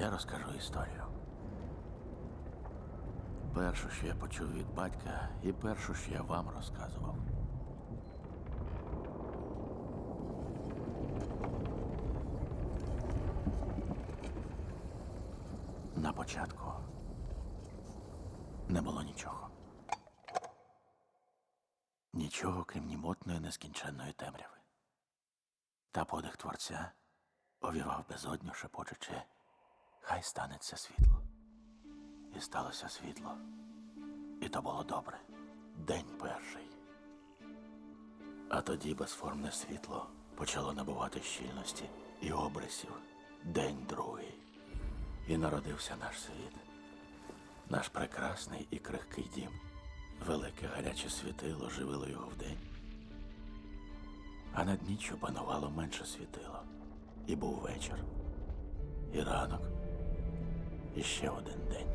Я розкажу історію. Першу, що я почув від батька, і першу, що я вам розказував. На початку не було нічого. Нічого, крім німотної нескінченної темряви. Та подих творця овівав безодню, шепочучи, хай станеться світло. І сталося світло. І то було добре. День перший. А тоді безформне світло почало набувати щільності і обрисів. День другий. І народився наш світ. Наш прекрасний і крихкий дім. Велике гаряче світило живило його вдень. А над ніччю панувало менше світило. І був вечір, і ранок, і ще один день.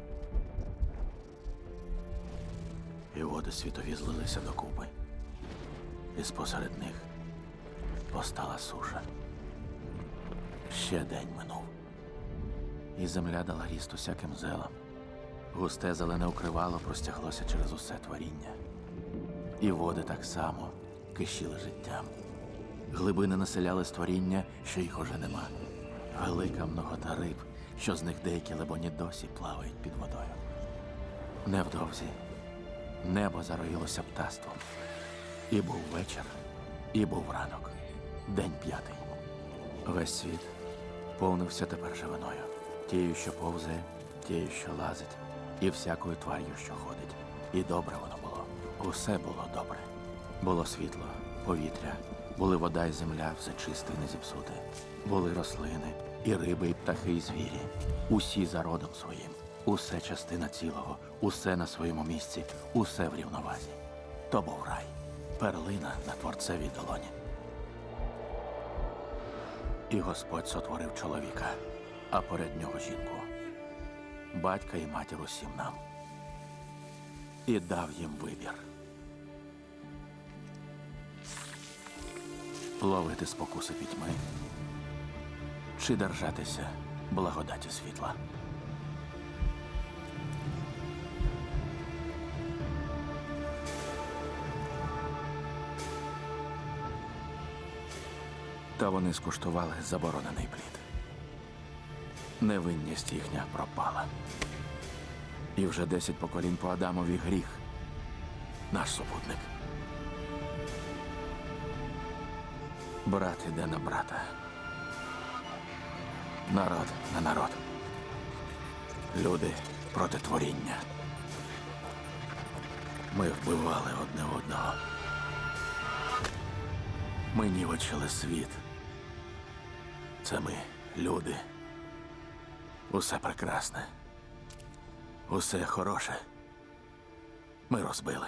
І води світові злилися докупи. І спосеред них постала суша. Ще день минув. І земля дала ріст усяким зелам. Густе зелене укривало простяглося через усе творіння. І води так само кишіли життям. Глибини населяли створіння, що їх уже нема. Велика многота риб, що з них деякі лебоні досі плавають під водою. Невдовзі небо зароїлося птаством. І був вечір, і був ранок, день п'ятий. Весь світ повнився тепер живиною, тією, що повзає, тією, що лазить, і всякою твар'ю, що ходить. І добре воно було. Усе було добре. Було світло, повітря, були вода і земля, все чисте не зіпсуте. Були рослини, і риби, і птахи, і звірі. Усі за родом своїм. Усе частина цілого, усе на своєму місці, усе в рівновазі. То був рай, перлина на творцевій долоні. І Господь сотворив чоловіка, а перед нього жінку, батька і матір усім нам. І дав їм вибір. Ловити спокуси пітьми чи держатися благодаті світла. Та вони скуштували заборонений плід. Невинність їхня пропала. І вже десять поколінь по Адамові гріх. Наш супутник. Брат іде на брата. Народ на народ. Люди проти творіння. Ми вбивали одне одного. Ми нівечили світ. Це ми, люди. Усе прекрасне. Усе хороше. Ми розбили.